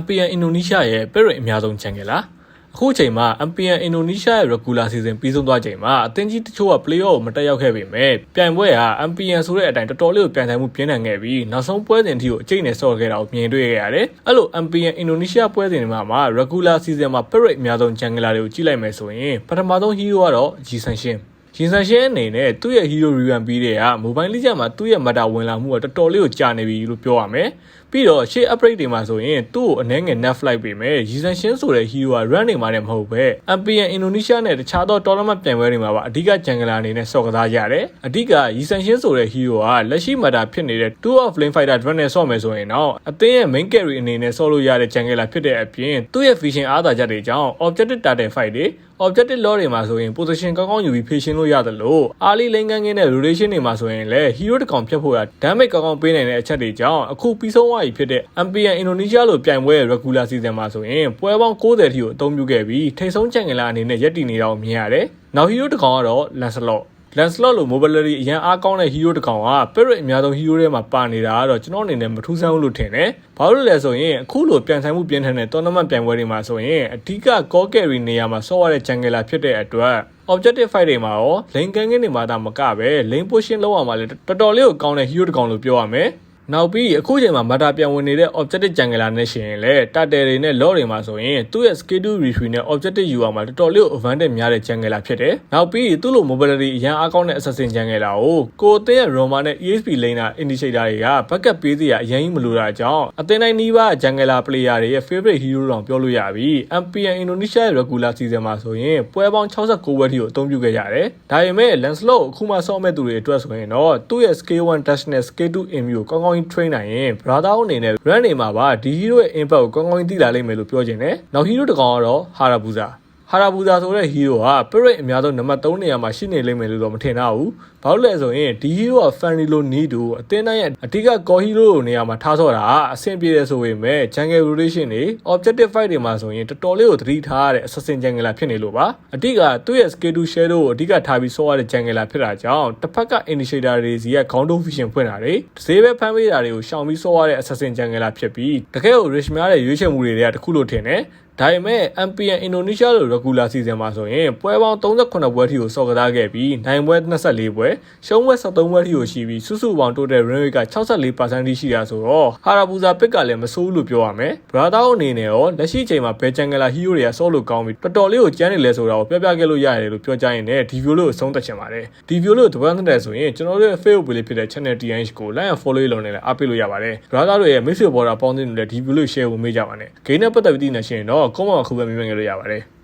MPN အင်ဒိုနီးရှားရဲ့ပဲရစ်အများဆုံး channel လားအခုအချိန်မှာ MPN အင်ဒိုနီးရှားရဲ့ regular season ပြီးဆုံးသွားချိန်မှာအသင်းကြီးတချို့က playoff ကိုမတက်ရောက်ခဲ့ပေမဲ့ပြိုင်ပွဲဟာ MPN ဆိုတဲ့အတိုင်းတော်တော်လေးကိုပြိုင်ဆိုင်မှုပြင်းထန်ခဲ့ပြီးနောက်ဆုံးပွဲစဉ်အထိကိုအကျိတ်နဲ့ဆော့ခဲ့တာကိုမြင်တွေ့ခဲ့ရတယ်။အဲ့လို MPN အင်ဒိုနီးရှားပွဲစဉ်တွေမှာမှာ regular season မှာ be rate အများဆုံး channel တွေကိုကြည့်လိုက်မယ်ဆိုရင်ပထမဆုံး hero ကတော့ G Sanction ရင်ဆန်ရှင်းအနေနဲ့သူ့ရဲ့ hero revamp ပြီးတဲ့က mobile legend မှာသူ့ရဲ့ meta ဝင်လာမှုကတော်တော်လေးကိုကြာနေပြီလို့ပြောရမယ်။ပြီးတော့ရှေ့ upgrade တွေမှာဆိုရင်သူ့ကိုအနှဲငယ် net flight ပေးမယ်။ရင်ဆန်ရှင်းဆိုတဲ့ hero က run နေမှာလည်းမဟုတ်ပဲ။ MPN Indonesia နဲ့တခြားသော tournament ပြိုင်ပွဲတွေမှာပါအဓိက jungler အနေနဲ့စော့ကစားကြရတယ်။အဓိကရင်ဆန်ရှင်းဆိုတဲ့ hero ကလက်ရှိ meta ဖြစ်နေတဲ့2 of lane fighter drone နဲ့စော့မယ်ဆိုရင်တော့အသင်းရဲ့ main carry အနေနဲ့စော့လို့ရတဲ့ jungler ဖြစ်တဲ့အပြင်သူ့ရဲ့ vision အားသာချက်တွေကြောင့် objective target fight တွေ objective law တွေမှာဆိုရင် position ကောင်းကောင်းယူပြီး patient လို့ရတယ်လို့ early lane ကန်းကင်းတဲ့ rotation တွေမှာဆိုရင်လည်း hero တစ်ကောင်ဖြတ်ဖို့ရ damage ကောင်းကောင်းပေးနိုင်တဲ့အချက်တွေကြောင့်အခုပြီးဆုံးသွားပြီဖြစ်တဲ့ MPN Indonesia လို့ပြိုင်ပွဲရဲ့ regular season မှာဆိုရင်ပွဲပေါင်း60ထိကိုအသုံးပြုခဲ့ပြီးထိတ်ဆုံးချန်ကလာအနေနဲ့ရပ်တည်နေတာကိုမြင်ရတယ်။နောက် hero တစ်ကောင်ကတော့ Lancelot Lancelot လို့ mobility အရင်အားကောင်းတဲ့ hero တစ်ကောင်က Parrot အများဆုံး hero ထဲမှာပါနေတာကတော့ကျွန်တော်အနေနဲ့မထူးဆန်းဘူးလို့ထင်တယ်။ဘာလို့လဲဆိုရင်အခုလိုပြန်ဆိုင်မှုပြင်းထန်တဲ့ tournament ပြိုင်ပွဲတွေမှာဆိုရင်အဓိက core carry နေရာမှာဆော့ရတဲ့ jungler ဖြစ်တဲ့အတွက် objective fight တွေမှာရော lane ကန်းကင်းတွေမှာဒါမကပဲ lane pushing လောက်အောင်မှာလည်းတော်တော်လေးကိုကောင်းတဲ့ hero တစ်ကောင်လို့ပြောရမယ်။ နောက်ပြီးအခုချိန်မှာမတာပြန်ဝင်နေတဲ့ objective jungler နဲ့ရှင်ရင်လည်းတတယ်တွေနဲ့ law တွေမှာဆိုရင်သူ့ရဲ့ schedule retrieval နဲ့ objective UR မှာတော်တော်လေးကို advantage များတဲ့ jungler ဖြစ်တယ်။နောက်ပြီးသူ့လို mobility အရင်အားကောင်းတဲ့ assassin jungler ကိုကိုအသင်းရဲ့ Roma နဲ့ ESP laner initiator တွေက backup ပေးစီရအရင်ကြီးမလိုတာကြောင့်အသင်းတိုင်းနီးပါး jungler player တွေရဲ့ favorite hero တောင်ပြောလို့ရပြီ။ MPN Indonesia ရဲ့ regular season မှာဆိုရင်ပွဲပေါင်း69ပွဲထိကိုအသုံးပြုခဲ့ရတယ်။ဒါပေမဲ့ Lancelot ကိုအခုမှဆော့မဲ့သူတွေအတွက်ဆိုရင်တော့သူ့ရဲ့ scale 1 dash နဲ့ scale 2 aim ကိုကောင်းကောင်းကြီး train နိုင်ရင် brother အနေနဲ့ run နေမှာပါဒီ hero ရဲ့ impact ကိုကောင်းကောင်းကြီးသိလာလိမ့်မယ်လို့ပြောချင်တယ်။နောက် hero တစ်ကောင်ကတော့ Harabuza ဟာရာဘူဇာဆိုတဲ့ hero က Parrot အများဆုံးနံပါတ်3နေရာမှာရှိနေလိမ့်မယ်လို့တော့မထင်တော့ဘူး။ဘာလို့လဲဆိုရင်ဒီ hero က Fanny လို need ကိုအသင်းတိုင်းရဲ့အဓိက core hero လိုနေရာမှာထားဆော့တာအဆင်ပြေတယ်ဆိုပေမဲ့ jungle rotation တွေ objective fight တွေမှာဆိုရင်တော်တော်လေးကိုသတိထားရတဲ့ assassin jungle ဖြစ်နေလို့ပါ။အဓိကသူ့ရဲ့ schedule shadow ကိုအဓိကထားပြီးဆော့ရတဲ့ jungle ဖြစ်တာကြောင့်တစ်ဖက်က initiator တွေစီက counter vision ဖွင့်တာတွေတစ်စေးပဲဖမ်းပေးတာတွေကိုရှောင်ပြီးဆော့ရတဲ့ assassin jungle ဖြစ်ပြီးတကယ်ကို rich များတဲ့ရွေးချယ်မှုတွေကတခုလို့ထင်တယ်။ ဒါပေမဲ့ MPN Indonesia လို့ regular season မှာဆိုရင်ပွဲပေါင်း38ပွဲထိကိုစော့ကစားခဲ့ပြီးနိုင်ပွဲ24ပွဲရှုံးပွဲ73ပွဲထိကိုရှိပြီးစုစုပေါင်း total win rate က64%ထိရှိတာဆိုတော့ဟာရာဘူဇာပစ်ကလည်းမဆိုးဘူးလို့ပြောရမယ်။ brother အနေနဲ့ရောလက်ရှိချိန်မှာဘယ် jungler hero တွေကစော့လို့ကောင်းပြီးတော်တော်လေးကိုကျန်းနေလဲဆိုတာကိုပြပြခဲ့လို့ရတယ်လို့ပြောကြရင်လည်းဒီ video လို့အဆုံးသတ်ချင်ပါတယ်။ဒီ video လို့တပတ်သက်တယ်ဆိုရင်ကျွန်တော်တို့ရဲ့ Facebook page ဖြစ်တဲ့ channel TNH ကို like and follow လုပ်နေလဲအားပေးလို့ရပါတယ်။ brother တို့ရဲ့ message border ပေါင်းသင်းတွေလည်းဒီ video လို့ share ဖို့မေ့ကြပါနဲ့။ game နဲ့ပတ်သက်ပြီးသိနေရှင်တော့ comment မှာခုပဲမေးမြန်းခဲ့လို့ရပါတယ်